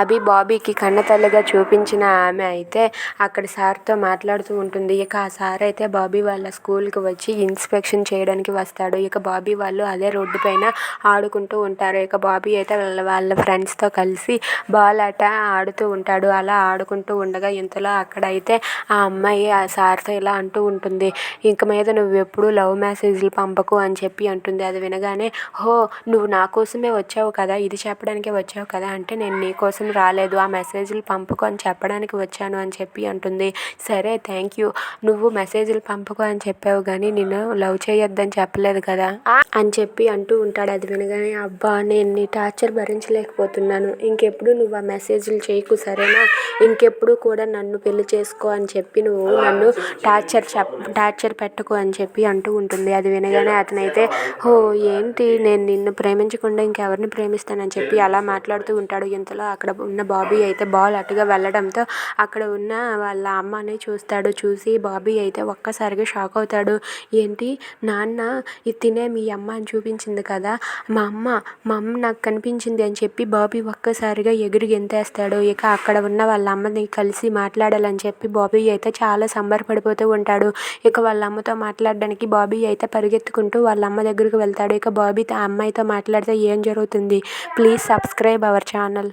అభి బాబీకి కన్నతల్లిగా చూపించిన ఆమె అయితే అక్కడ సార్తో మాట్లాడుతూ ఉంటుంది. ఇక ఆ సార్ అయితే బాబీ వాళ్ళ స్కూల్కి వచ్చి ఇన్స్పెక్షన్ చేయడానికి వస్తాడు. ఇక బాబీ వాళ్ళు అదే రోడ్డు పైన ఆడుకుంటూ ఉంటారు. ఇక బాబీ అయితే వాళ్ళ వాళ్ళ ఫ్రెండ్స్తో కలిసి బాల్ ఆట ఆడుతూ ఉంటాడు. అలా ఆడుకుంటూ ఉండగా ఇంతలో అక్కడైతే ఆ అమ్మాయి ఆ సార్తో ఇలా అంటూ ఉంటుంది. ఇంక మీద నువ్వు ఎప్పుడు లవ్ మెసేజ్లు పంపకు అని చెప్పి అంటుంది. అది వినగానే హో నువ్వు నా కోసమే వచ్చావు కదా ఇది చెప్పడానికే వచ్చావు కదా అంటే నేను నీ కోసం రాలేదు. ఆ మెసేజ్లు పంపకు అని చెప్పడానికి వచ్చాను అని చెప్పి అంటుంది. సరే థ్యాంక్ యూ. నువ్వు మెసేజ్లు పంపకు అని చెప్పావు కానీ నేను లవ్ చేయొద్దని చెప్పలేదు కదా? అని చెప్పి అంటూ ఉంటాడు. అది వినగానే అబ్బా నేను నీ టార్చర్ భరించలేకపోతున్నాను. ఇంకెప్పుడు నువ్వు ఆ మెసేజ్లు చేయకు సరేనా? ఇంకెప్పుడు కూడా నన్ను పెళ్ళి చేసుకో అని చెప్పి నువ్వు నన్ను టార్చర్ చెప్ టార్చర్ పెట్టకు అని చెప్పి అంటూ ఉంటుంది. అది వినగానే అతనైతే ఓ ఏంటి? నేను నిన్ను ప్రేమించకుండా ఇంకెవరిని ప్రేమిస్తానని చెప్పి అలా మాట్లాడుతూ ఉంటాడు. ఇంతలో అక్కడ ఉన్న బాబీ అయితే బాల్ అటుగా వెళ్ళడంతో అక్కడ ఉన్న వాళ్ళ అమ్మని చూస్తాడు. చూసి బాబీ అయితే ఒక్కసారిగా షాక్ అవుతాడు. ఏంటి నాన్న ఇది తినే మీ అమ్మ అని చూపించింది కదా? మా అమ్మ మా అమ్మ నాకు కనిపించింది అని చెప్పి బాబీ ఒక్కసారిగా ఎగిరి గెంతేస్తాడు ఇక అక్కడ ఉన్న వాళ్ళ అమ్మని కలిసి మాట్లాడాలని చెప్పి బాబీ అయితే చాలా సంబరపడిపోతూ ఉంటాడు. ఇక వాళ్ళ అమ్మతో మాట్లాడడానికి బాబీ అయితే పరిగెత్తుకుంటూ వాళ్ళ అమ్మ దగ్గరికి వెళ్తాడు. ఇక బాబీ ఆ అమ్మాయితో మాట్లాడితే ఏం జరుగుతుంది? Please subscribe our channel.